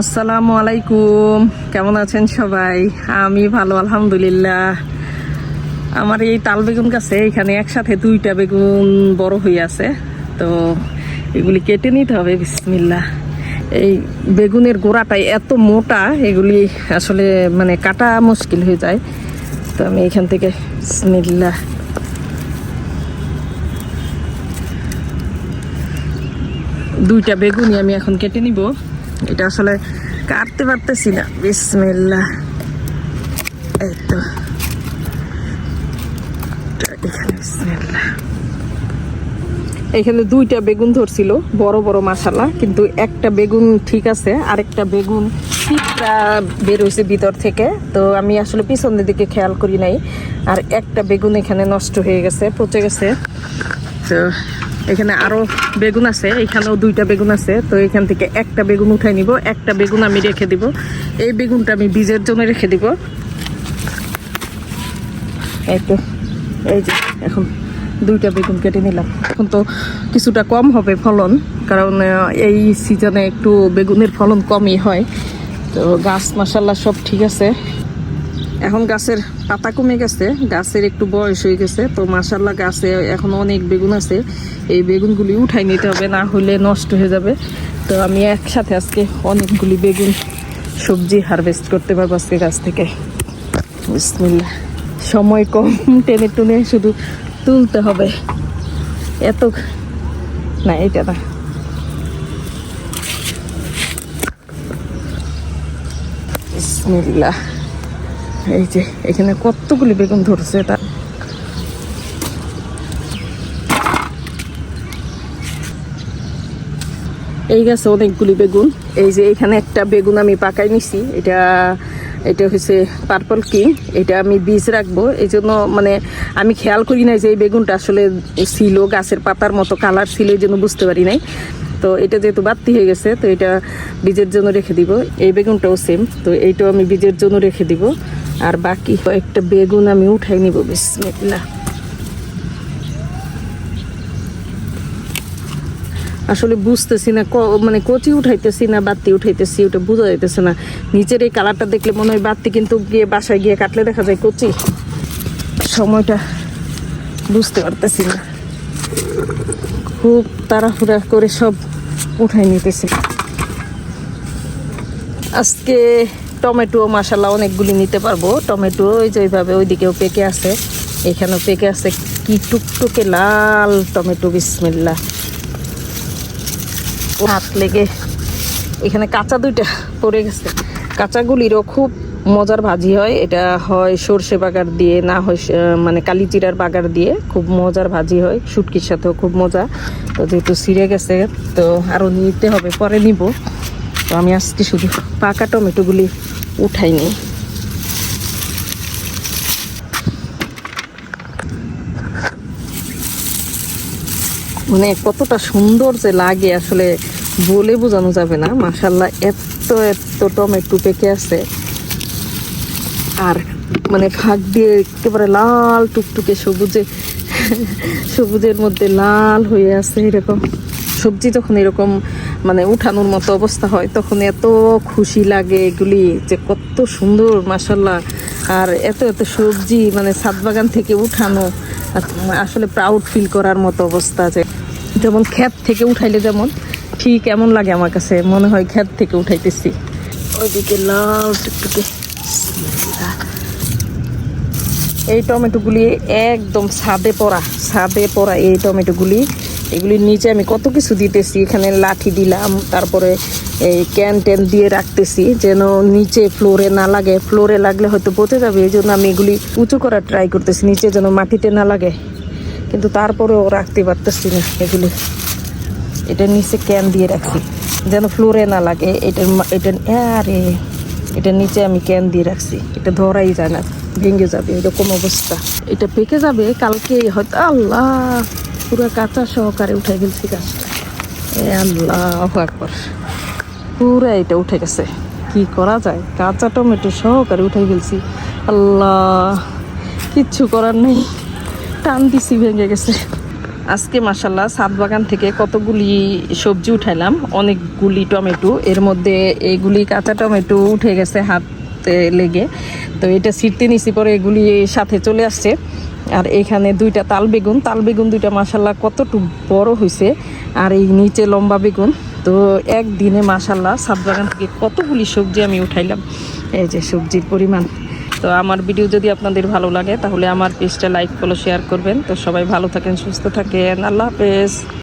আসসালামু আলাইকুম। কেমন আছেন সবাই? আমি ভালো, আলহামদুলিল্লাহ। আমার এই তাল বেগুন গাছে এখানে একসাথে দুইটা বেগুন বড় হয়ে আছে। তো এগুলি কেটে নিতে হবে বিসমিল্লা এই বেগুনের গোড়াটাই এত মোটা, এগুলি আসলে মানে কাটা মুশকিল হয়ে যায়। তো আমি এখান থেকে বিসমিল্লা দুইটা বেগুনই আমি এখন কেটে নিব। এটা আসলে কাটতে পারতেছি না। বিসমিল্লা এই তো। এখানে দুইটা বেগুন ধরছিল বড় বড় মাসালা কিন্তু একটা বেগুন ঠিক আছে আরেকটা বেগুন পিঁপড়া বের হয়েছে ভিতর থেকে। তো আমি আসলে পিছনের দিকে খেয়াল করি নাই। আর একটা বেগুন এখানে নষ্ট হয়ে গেছে পচে গেছে। তো এখানে আরও বেগুন আছে, এখানেও দুইটা বেগুন আছে, তো এখান থেকে একটা বেগুন উঠাই নিব, একটা বেগুন আমি রেখে দিব। এই বেগুনটা আমি বীজের জন্য রেখে দিব। এই এই যে, এখন দুইটা বেগুন কেটে নিলাম। এখন তো কিছুটা কম হবে ফলন, কারণ এই সিজনে একটু বেগুনের ফলন কমই হয়। তো গাছ মাসাল্লাহ সব ঠিক আছে। এখন গাছের পাতা কমে গেছে, গাছের একটু বয়স হয়ে গেছে, তো মাসাল্লাহ গাছে এখন অনেক বেগুন আছে, এই বেগুনগুলি উঠাই নিতে হবে, না হলে নষ্ট হয়ে যাবে। তো আমি একসাথে আজকে অনেকগুলি বেগুন সবজি হারভেস্ট করতে পারব আজকে গাছ থেকে। বিসমিল্লাহ। সময় কম, টেনে টুনে শুধু তুলতে হবে। এত না, এটা না। বিসমিল্লাহ। এই যে এখানে কতগুলি বেগুন ধরছে তা এই গাছে অনেকগুলি বেগুন। এই যে এখানে একটা বেগুন আমি পাকাই নিছি। এটা এটা হচ্ছে পার্পল কিং। এটা আমি বীজ রাখব। এই জন্য মানে আমি খেয়াল করি নাই যে এই বেগুনটা আসলে ছিল গাছের পাতার মতো কালার ছিল এই জন্য বুঝতে পারি নাই। তো এটা যেহেতু বাড়তি হয়ে গেছে তো এটা বীজের জন্য রেখে দিব। এই বেগুনটাও সেম তো এইটাও আমি বীজের জন্য রেখে দিব। আর বাকি কয়েকটা বেগুন আমি উঠাই নিব, বিসমিল্লাহ। আসলে বুঝতেছি না মানে কচি উঠাইতেছি না, বাতি উঠাইতেছি, ওটা বোঝা যাইতেছে না। নিচের এই কালারটা দেখলে মনে হয় বাতি কিন্তু গিয়ে বাসায় গিয়ে কাটলে দেখা যায় কচি। সময়টা বুঝতে পারতেছি না। খুব তাড়াহুড়া করে সব উঠাই নিতেছি। আজকে টমেটো মাসাল্লাহ অনেকগুলি নিতে পারব। টমেটো ওই যে ওইভাবে ওইদিকেও পেকে আছে। এখানেও পেকে আছে কি টুকটুকে লাল টমেটো বিসমিল্লা হাত লেগে। এখানে কাঁচা দুইটা পড়ে গেছে। কাঁচাগুলিরও খুব মজার ভাজি হয়। এটা হয় সর্ষে বাগার দিয়ে, না হয় মানে কালিজিরার বাগার দিয়ে। খুব মজার ভাজি হয়। শুটকির সাথেও খুব মজা। তো যেহেতু ছিঁড়ে গেছে, তো আরও নিতে হবে, পরে নিব। তো আমি আজকে শুধু পাকা টমেটোগুলি উঠাই নিই মানে কতটা সুন্দর যে লাগে আসলে বলে বোঝানো যাবে না। মাসাল্লাহ এত এত টমেটো পেকে আছে। আর মানে ফাঁক দিয়ে একেবারে লাল টুকটুকে সবুজে, সবুজের মধ্যে লাল হয়ে আছে এরকম। সবজি তখন এরকম মানে উঠানোর মতো অবস্থা হয়, তখন এত খুশি লাগে এগুলি যে কত সুন্দর মাসাল্লাহ আর এত এত সবজি মানে ছাদ বাগান থেকে উঠানো আসলে প্রাউড ফিল করার মতো অবস্থা যে, যেমন ক্ষেত থেকে উঠাইলে যেমন, ঠিক এমন লাগে আমার কাছে, মনে হয় ক্ষেত থেকে উঠাইতেছি। ওইদিকে লাল টুকটুকে এই টমেটোগুলি একদম ছাদে পড়া ছাদে পড়া এই টমেটোগুলি। এগুলির নিচে আমি কত কিছু দিতেছি, এখানে লাঠি দিলাম, তারপরে এই ক্যান ট্যান দিয়ে রাখতেছি, যেন নিচে ফ্লোরে না লাগে। ফ্লোরে লাগলে হয়তো পচে যাবে এই জন্য আমি এগুলি উঁচু করার ট্রাই করতেছি, নিচে যেন মাটিতে না লাগে। কিন্তু তারপরেও রাখতে পারতেছি না এগুলি। এটা নিচে ক্যান দিয়ে রাখছি যেন ফ্লোরে না লাগে। এটার এটার আরে, এটার নিচে আমি ক্যান দিয়ে রাখছি। এটা ধরাই যায় না, ভেঙে যাবে, এরকম অবস্থা। এটা পেকে যাবে, কালকে হয়তো আল্লাহ! পুরো কাঁচা সহকারে উঠে গেছি গাছটা। আল্লাহ পুরো এটা উঠে গেছে। কি করা যায়? কাঁচা টমেটো সহকারে উঠে গেছি আল্লাহ, কিচ্ছু করার নেই। টান দিছি, ভেঙে গেছে। আজকে মাসাল্লাহ সাত বাগান থেকে কতগুলি সবজি উঠাইলাম। অনেকগুলি টমেটো। এর মধ্যে এইগুলি কাঁচা টমেটো উঠে গেছে হাতে লেগে। তো এটা ছিটতে নিছি, পরে এগুলি সাথে চলে আসছে। আর এখানে দুইটা তাল বেগুন। তাল বেগুন দুইটা মাসাল্লাহ কতটুকু বড় হয়েছে আর এই নিচে লম্বা বেগুন। তো একদিনে মাসাল্লাহ সাত বাগান থেকে কতগুলি সবজি আমি উঠাইলাম। এই যে সবজির পরিমাণ। তো আমার ভিডিও যদি আপনাদের ভালো লাগে, তাহলে আমার পেজটা লাইক, ফলো, শেয়ার করবেন। তো সবাই ভালো থাকেন, সুস্থ থাকেন। আল্লাহ হাফেজ।